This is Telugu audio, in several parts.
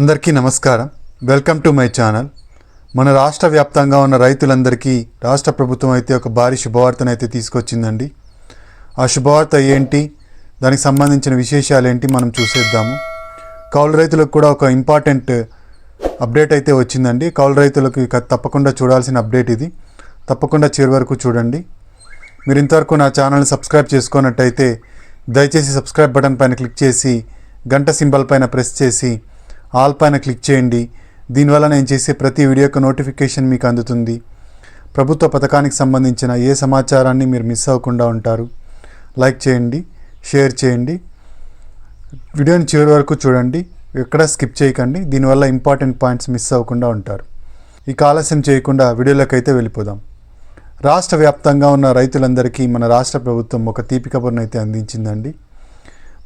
అందరికీ నమస్కారం. వెల్కమ్ టు మై ఛానల్ మన రాష్ట్ర వ్యాప్తంగా ఉన్న రైతులందరికీ రాష్ట్ర ప్రభుత్వం అయితే ఒక భారీ శుభవార్తను అయితే తీసుకొచ్చిందండి. ఆ శుభవార్త ఏంటి? దానికి సంబంధించిన విశేషాలు ఏంటి మనం చూసేద్దాము. కౌలు రైతులకు కూడా ఒక ఇంపార్టెంట్ అప్డేట్ అయితే వచ్చిందండి. కౌలు రైతులకు ఇక తప్పకుండా చూడాల్సిన అప్డేట్ ఇది. తప్పకుండా చివరి వరకు చూడండి. మీరు ఇంతవరకు నా ఛానల్ని సబ్స్క్రైబ్ చేసుకున్నట్టయితే దయచేసి సబ్స్క్రైబ్ బటన్ పైన క్లిక్ చేసి గంట సింబల్ పైన ప్రెస్ చేసి ఆల్ పైన క్లిక్ చేయండి. దీనివల్ల నేను చేసే ప్రతి వీడియో యొక్క నోటిఫికేషన్ మీకు అందుతుంది. ప్రభుత్వ పథకానికి సంబంధించిన ఏ సమాచారాన్ని మీరు మిస్ అవ్వకుండా ఉంటారు. లైక్ చేయండి షేర్ చేయండి. వీడియోని చివరి వరకు చూడండి. ఎక్కడ స్కిప్ చేయకండి. దీనివల్ల ఇంపార్టెంట్ పాయింట్స్ మిస్ అవ్వకుండా ఉంటారు. ఇక ఆలస్యం చేయకుండా వీడియోలోకైతే వెళ్ళిపోదాం. రాష్ట్ర వ్యాప్తంగా ఉన్న రైతులందరికీ మన రాష్ట్ర ప్రభుత్వం ఒక తీపి కబుర్ను అయితే అందించిందండి.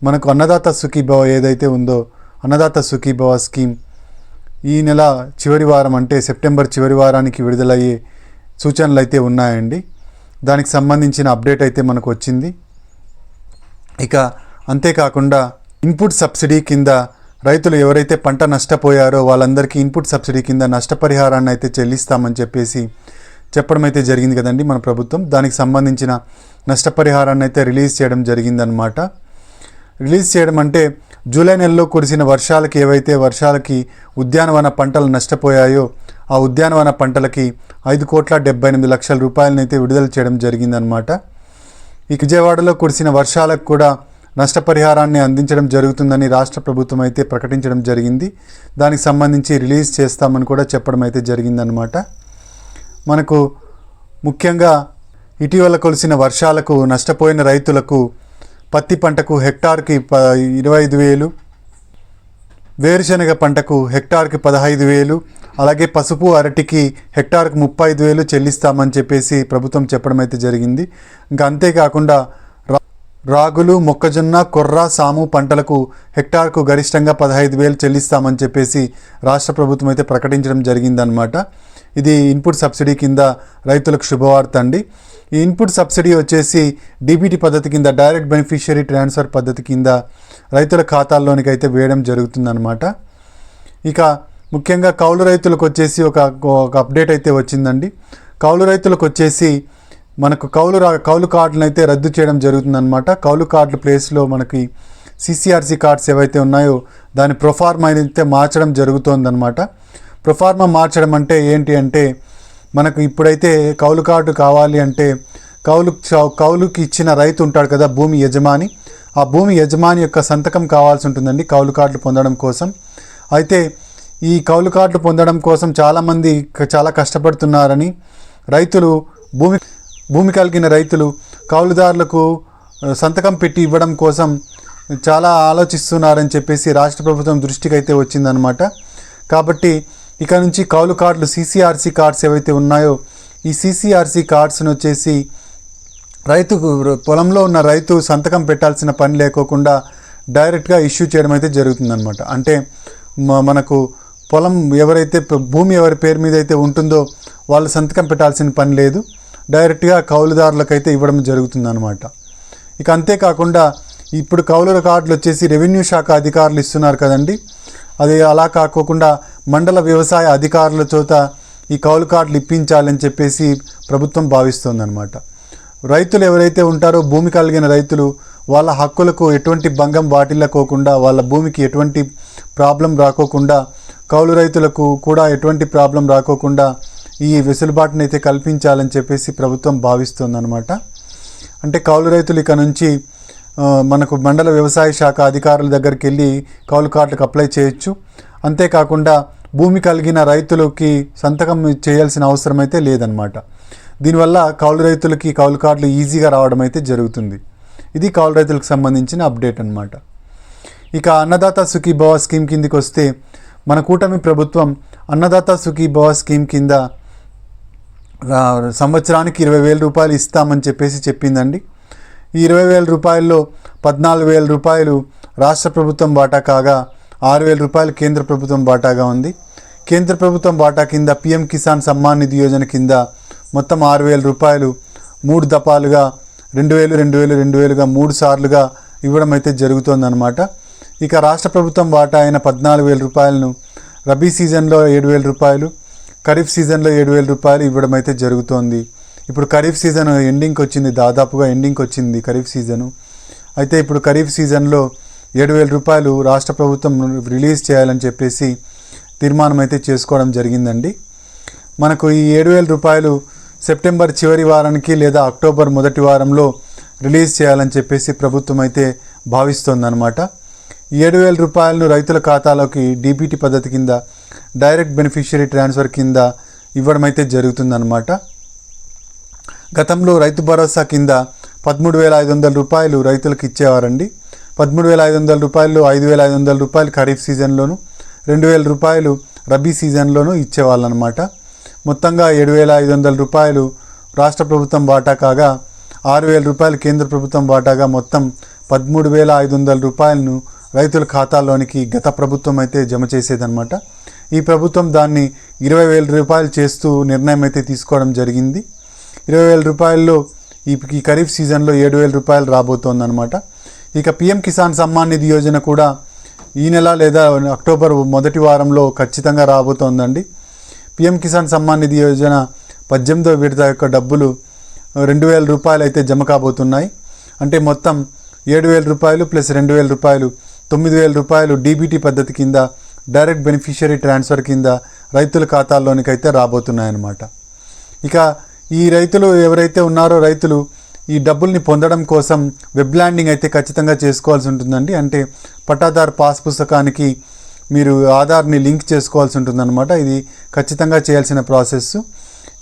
మనకు అన్నదాత సుఖీభావ ఏదైతే ఉందో అన్నదాత సుఖీభవ స్కీమ్. ఈ నెల చివరి వారం అంటే సెప్టెంబర్ చివరి వారానికి విడుదలయ్యే సూచనలు అయితే ఉన్నాయండి. దానికి సంబంధించిన అప్డేట్ అయితే మనకు వచ్చింది. ఇక అంతేకాకుండా ఇన్పుట్ సబ్సిడీ కింద రైతులు ఎవరైతే పంట నష్టపోయారో వాళ్ళందరికీ ఇన్పుట్ సబ్సిడీ కింద నష్టపరిహారాన్ని అయితే చెల్లిస్తామని చెప్పేసి చెప్పడం అయితే జరిగింది కదండి మన ప్రభుత్వం. దానికి సంబంధించిన నష్టపరిహారాన్ని అయితే రిలీజ్ చేయడం జరిగిందనమాట రిలీజ్ చేయడం అంటే జూలై నెలలో కురిసిన వర్షాలకి ఏవైతే వర్షాలకి ఉద్యానవన పంటలు నష్టపోయాయో ఆ ఉద్యానవన పంటలకి ఐదు కోట్ల డెబ్బై ఎనిమిది లక్షల రూపాయలనైతే విడుదల చేయడం జరిగిందనమాట ఈ విజయవాడలో కురిసిన వర్షాలకు కూడా నష్టపరిహారాన్ని అందించడం జరుగుతుందని రాష్ట్ర ప్రభుత్వం అయితే ప్రకటించడం జరిగింది. దానికి సంబంధించి రిలీజ్ చేస్తామని కూడా చెప్పడం అయితే జరిగిందనమాట మనకు ముఖ్యంగా ఇటీవల కొలిసిన వర్షాలకు నష్టపోయిన రైతులకు పత్తి పంటకు హెక్టార్కి ప ఇరవై ఐదు వేలు వేరుశనగ పంటకు హెక్టార్కి పదహైదు వేలు అలాగే పసుపు అరటికి హెక్టార్కి ముప్పై ఐదు వేలు చెల్లిస్తామని చెప్పేసి ప్రభుత్వం చెప్పడం అయితే జరిగింది. ఇంకా అంతేకాకుండా రా- రాగులు మొక్కజొన్న కొర్ర సాము పంటలకు హెక్టార్కు గరిష్టంగా పదహైదు వేలు చెల్లిస్తామని చెప్పేసి రాష్ట్ర ప్రభుత్వం అయితే ప్రకటించడం జరిగిందనమాట ఇది ఇన్పుట్ సబ్సిడీ కింద రైతులకు శుభవార్త అండి ఈ ఇన్పుట్ సబ్సిడీ వచ్చేసి డీబీటీ పద్ధతి కింద డైరెక్ట్ బెనిఫిషియరీ ట్రాన్స్ఫర్ పద్ధతి కింద రైతుల ఖాతాల్లోనికి అయితే వేయడం జరుగుతుందన్నమాట. ఇక ముఖ్యంగా కౌలు రైతులకు వచ్చేసి ఒక ఒక అప్డేట్ అయితే వచ్చిందండి. కౌలు రైతులకు వచ్చేసి మనకు కౌలు రా కౌలు కార్డులను అయితే రద్దు చేయడం జరుగుతుందన్నమాట. కౌలు కార్డుల ప్లేస్లో మనకి సిసిఆర్సి కార్డ్స్ ఏవైతే ఉన్నాయో దాని ప్రొఫార్మ్ అయితే మార్చడం జరుగుతోందనమాట ప్రొఫార్మా మార్చడం అంటే ఏంటి అంటే మనకు ఇప్పుడైతే కౌలు కార్డు కావాలి అంటే కౌలు చౌ- కౌలుకి ఇచ్చిన రైతు ఉంటాడు కదా భూమి యజమాని. ఆ భూమి యజమాని యొక్క సంతకం కావాల్సి ఉంటుందండి కౌలు కార్డులు పొందడం కోసం. అయితే ఈ కౌలు కార్డులు పొందడం కోసం చాలామంది చాలా కష్టపడుతున్నారని రైతులు భూమి భూమి కలిగిన రైతులు కౌలుదారులకు సంతకం పెట్టి ఇవ్వడం కోసం చాలా ఆలోచిస్తున్నారని చెప్పేసి రాష్ట్ర ప్రభుత్వం దృష్టికి అయితే వచ్చిందనమాట కాబట్టి ఇక నుంచి కౌలు కార్డులు సీసీఆర్సీ కార్డ్స్ ఏవైతే ఉన్నాయో ఈ సీసీఆర్సీ కార్డ్స్ను వచ్చేసి రైతుకు పొలంలో ఉన్న రైతు సంతకం పెట్టాల్సిన పని లేకోకుండా డైరెక్ట్గా ఇష్యూ చేయడం అయితే జరుగుతుందన్నమాట. అంటే మ- మనకు పొలం ఎవరైతే భూమి ఎవరి పేరు మీద అయితే ఉంటుందో వాళ్ళు సంతకం పెట్టాల్సిన పని లేదు. డైరెక్ట్గా కౌలుదారులకైతే ఇవ్వడం జరుగుతుందన్నమాట. ఇక అంతేకాకుండా ఇప్పుడు కౌలుల కార్డులు వచ్చేసి రెవెన్యూ శాఖ అధికారులు ఇస్తున్నారు కదండి. అది అలా కాకోకుండా మండల వ్యవసాయ అధికారుల చోత ఈ కౌలు కార్డులు ఇప్పించాలని చెప్పేసి ప్రభుత్వం భావిస్తోందనమాట రైతులు ఎవరైతే ఉంటారో భూమి కలిగిన రైతులు వాళ్ళ హక్కులకు ఎటువంటి భంగం వాటిల్లకోకుండా వాళ్ళ భూమికి ఎటువంటి ప్రాబ్లం రాకోకుండా కౌలు రైతులకు కూడా ఎటువంటి ప్రాబ్లం రాకోకుండా ఈ వెసులుబాటును అయితే కల్పించాలని చెప్పేసి ప్రభుత్వం భావిస్తుందన్నమాట. అంటే కౌలు రైతులు ఇక నుంచి మనకు మండల వ్యవసాయ శాఖ అధికారుల దగ్గరికి వెళ్ళి కౌలు కార్డులకు అప్లై చేయొచ్చు. అంతేకాకుండా భూమి కలిగిన రైతులకి సంతకం చేయాల్సిన అవసరం అయితే లేదనమాట దీనివల్ల కౌలు రైతులకి కౌలు కార్డులు ఈజీగా రావడం అయితే జరుగుతుంది. ఇది కౌలు రైతులకు సంబంధించిన అప్డేట్ అనమాట ఇక అన్నదాత సుఖీభవ స్కీమ్ కిందికి వస్తే మన కూటమి ప్రభుత్వం అన్నదాత సుఖీభవ స్కీమ్ కింద సంవత్సరానికి ఇరవై వేల రూపాయలు ఇస్తామని చెప్పేసి చెప్పిందండి. ఈ ఇరవై వేల రూపాయల్లో పద్నాలుగు వేల రూపాయలు రాష్ట్ర ప్రభుత్వం వాటా కాగా ఆరు వేల రూపాయలు కేంద్ర ప్రభుత్వం వాటాగా ఉంది. కేంద్ర ప్రభుత్వం వాటా కింద పీఎం కిసాన్ సమ్మాన్ నిధి యోజన కింద మొత్తం ఆరు వేల రూపాయలు మూడు దఫాలుగా రెండు వేలు రెండు వేలు రెండు వేలుగా మూడు సార్లుగా ఇవ్వడం అయితే జరుగుతోందన్నమాట. ఇక రాష్ట్ర ప్రభుత్వం వాటా అయిన పద్నాలుగు వేల రూపాయలను రబీ సీజన్లో ఏడు వేల రూపాయలు ఖరీఫ్ సీజన్లో ఏడు వేల రూపాయలు ఇవ్వడం అయితే జరుగుతోంది. ఇప్పుడు ఖరీఫ్ సీజన్ ఎండింగ్కి వచ్చింది దాదాపుగా ఎండింగ్కి వచ్చింది ఖరీఫ్ సీజను. అయితే ఇప్పుడు ఖరీఫ్ సీజన్లో ఏడు వేల రూపాయలు రాష్ట్ర ప్రభుత్వం రిలీజ్ చేయాలని చెప్పేసి తీర్మానం అయితే చేసుకోవడం జరిగిందండి. మనకు ఈ ఏడు వేల రూపాయలు సెప్టెంబర్ చివరి వారానికి లేదా అక్టోబర్ మొదటి వారంలో రిలీజ్ చేయాలని చెప్పేసి ప్రభుత్వం అయితే భావిస్తోందనమాట ఏడు వేల రూపాయలను రైతుల ఖాతాలోకి డీబీటీ పద్ధతి కింద డైరెక్ట్ బెనిఫిషియరీ ట్రాన్స్ఫర్ కింద ఇవ్వడం అయితే జరుగుతుందన్నమాట. గతంలో రైతు భరోసా కింద పదమూడు వేల ఐదు వందల రూపాయలు రైతులకు ఇచ్చేవారండి. పదమూడు వేల ఐదు వందల రూపాయలు ఐదు వేల ఐదు వందల రూపాయలు ఖరీఫ్ సీజన్లోను రెండు వేల రూపాయలు రబీ సీజన్లోనూ ఇచ్చేవాళ్ళనమాట. మొత్తంగా ఏడు వేల ఐదు వందల రూపాయలు రాష్ట్ర ప్రభుత్వం వాటా కాగా ఆరు వేల రూపాయలు కేంద్ర ప్రభుత్వం వాటాగా మొత్తం పదమూడు వేల ఐదు వందల రూపాయలను రైతుల ఖాతాల్లోనికి గత ప్రభుత్వం అయితే జమ చేసేదన్నమాట ఈ ప్రభుత్వం దాన్ని ఇరవై వేల రూపాయలు చేస్తూ నిర్ణయం అయితే తీసుకోవడం జరిగింది. ఇరవై వేల రూపాయల్లో ఈ ఖరీఫ్ సీజన్లో ఏడు వేల రూపాయలు రాబోతోందనమాట. ఇక పిఎం కిసాన్ సమ్మాన్ నిధి యోజన కూడా ఈ నెల లేదా అక్టోబర్ మొదటి వారంలో ఖచ్చితంగా రాబోతోందండి. పిఎం కిసాన్ సమ్మాన్ నిధి యోజన పద్దెనిమిదో విడత యొక్క డబ్బులు రెండు వేల రూపాయలు అయితే జమ కాబోతున్నాయి. అంటే మొత్తం ఏడు వేల రూపాయలు ప్లస్ రెండు వేల రూపాయలు తొమ్మిది వేల రూపాయలు డీబీటీ పద్ధతి కింద డైరెక్ట్ బెనిఫిషియరీ ట్రాన్స్ఫర్ కింద రైతుల ఖాతాల్లోనికైతే రాబోతున్నాయన్నమాట. ఇక ఈ రైతులు ఎవరైతే ఉన్నారో రైతులు ఈ డబ్బుల్ని పొందడం కోసం వెబ్ ల్యాండింగ్ అయితే ఖచ్చితంగా చేసుకోవాల్సి ఉంటుందండి. అంటే పట్టాదారు పాస్ పుస్తకానికి మీరు ఆధార్ని లింక్ చేసుకోవాల్సి ఉంటుందన్నమాట. ఇది ఖచ్చితంగా చేయాల్సిన ప్రాసెస్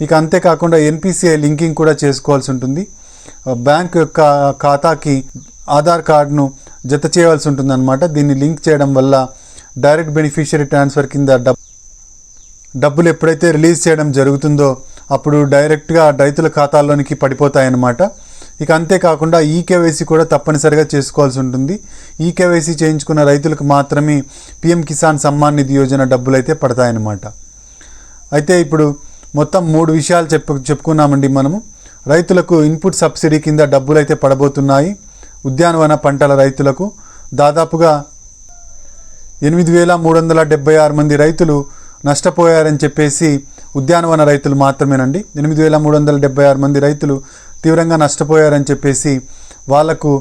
ఇక అంతేకాకుండా ఎన్పిసిఐ లింకింగ్ కూడా చేసుకోవాల్సి ఉంటుంది. బ్యాంక్ యొక్క ఖాతాకి ఆధార్ కార్డును జత చేయవలసి ఉంటుందన్నమాట. దీన్ని లింక్ చేయడం వల్ల డైరెక్ట్ బెనిఫిషియరీ ట్రాన్స్ఫర్ కింద డబ్ డబ్బులు ఎప్పుడైతే రిలీజ్ చేయడం జరుగుతుందో అప్పుడు డైరెక్ట్గా రైతుల ఖాతాల్లోనికి పడిపోతాయన్నమాట. ఇక అంతేకాకుండా ఈ కేవైసీ కూడా తప్పనిసరిగా చేసుకోవాల్సి ఉంటుంది. ఈ కేవైసీ చేయించుకున్న రైతులకు మాత్రమే పిఎం కిసాన్ సమ్మాన్ నిధి యోజన డబ్బులు అయితే పడతాయన్నమాట. అయితే ఇప్పుడు మొత్తం మూడు విషయాలు చెప్పు చెప్పుకున్నామండి మనము. రైతులకు ఇన్పుట్ సబ్సిడీ కింద డబ్బులు అయితే పడబోతున్నాయి. ఉద్యానవన పంటల రైతులకు దాదాపుగా ఎనిమిది వేల మూడు వందల డెబ్బై ఆరు మంది రైతులు నష్టపోయారని చెప్పేసి ఉద్యానవన రైతులు మాత్రమేనండి. ఎనిమిది వేల మూడు వందల డెబ్బై ఆరు మంది రైతులు తీవ్రంగా నష్టపోయారని చెప్పేసి వాళ్ళకు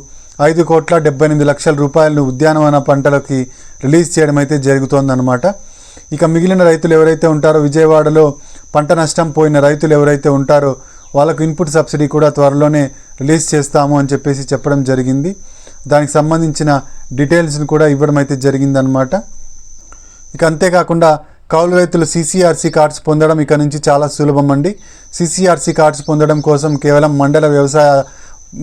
ఐదు కోట్ల డెబ్బై ఎనిమిది లక్షల రూపాయలను ఉద్యానవన పంటలకి రిలీజ్ చేయడం అయితే జరుగుతోందనమాట ఇక మిగిలిన రైతులు ఎవరైతే ఉంటారో విజయవాడలో పంట నష్టం పోయిన రైతులు ఎవరైతే ఉంటారో వాళ్ళకు ఇన్పుట్ సబ్సిడీ కూడా త్వరలోనే రిలీజ్ చేస్తాము అని చెప్పేసి చెప్పడం జరిగింది. దానికి సంబంధించిన డీటెయిల్స్ని కూడా ఇవ్వడం అయితే జరిగిందనమాట ఇక అంతేకాకుండా కౌలు రైతులు సీసీఆర్సీ కార్డ్స్ పొందడం ఇక నుంచి చాలా సులభం అండి. సీసీఆర్సీ కార్డ్స్ పొందడం కోసం కేవలం మండల వ్యవసాయ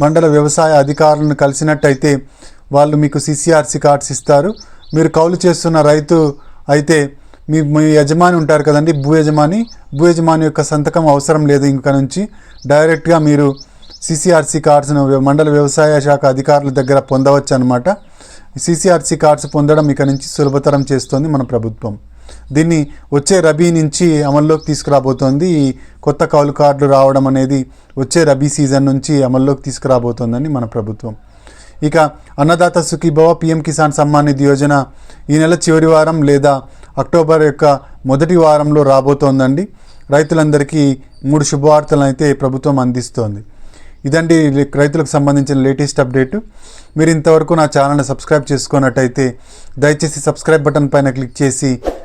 మండల వ్యవసాయ అధికారులను కలిసినట్టయితే వాళ్ళు మీకు సీసీఆర్సీ కార్డ్స్ ఇస్తారు. మీరు కౌలు చేస్తున్న రైతు అయితే మీ మీ యజమాని ఉంటారు కదండి భూ యజమాని. భూ యజమాని యొక్క సంతకం అవసరం లేదు ఇంక నుంచి. డైరెక్ట్గా మీరు సిసిఆర్సీ కార్డ్స్ను మండల వ్యవసాయ శాఖ అధికారుల దగ్గర పొందవచ్చు అనమాట సీసీఆర్సీ కార్డ్స్ పొందడం ఇక నుంచి సులభతరం చేస్తోంది మన ప్రభుత్వం. దీన్ని వచ్చే రబీ నుంచి అమల్లోకి తీసుకురాబోతోంది. ఈ కొత్త కౌలు కార్డులు రావడం అనేది వచ్చే రబీ సీజన్ నుంచి అమల్లోకి తీసుకురాబోతోందని మన ప్రభుత్వం. ఇక అన్నదాత సుఖీభవ పిఎం కిసాన్ సమ్మాన్ నిధి యోజన ఈ నెల చివరి వారం లేదా అక్టోబర్ యొక్క మొదటి వారంలో రాబోతోందండి. రైతులందరికీ మూడు శుభవార్తలను అయితే ప్రభుత్వం అందిస్తోంది. ఇదండి రైతులకు సంబంధించిన లేటెస్ట్ అప్డేటు. మీరు ఇంతవరకు నా ఛానల్ని సబ్స్క్రైబ్ చేసుకున్నట్టయితే దయచేసి సబ్స్క్రైబ్ బటన్ పైన క్లిక్ చేసి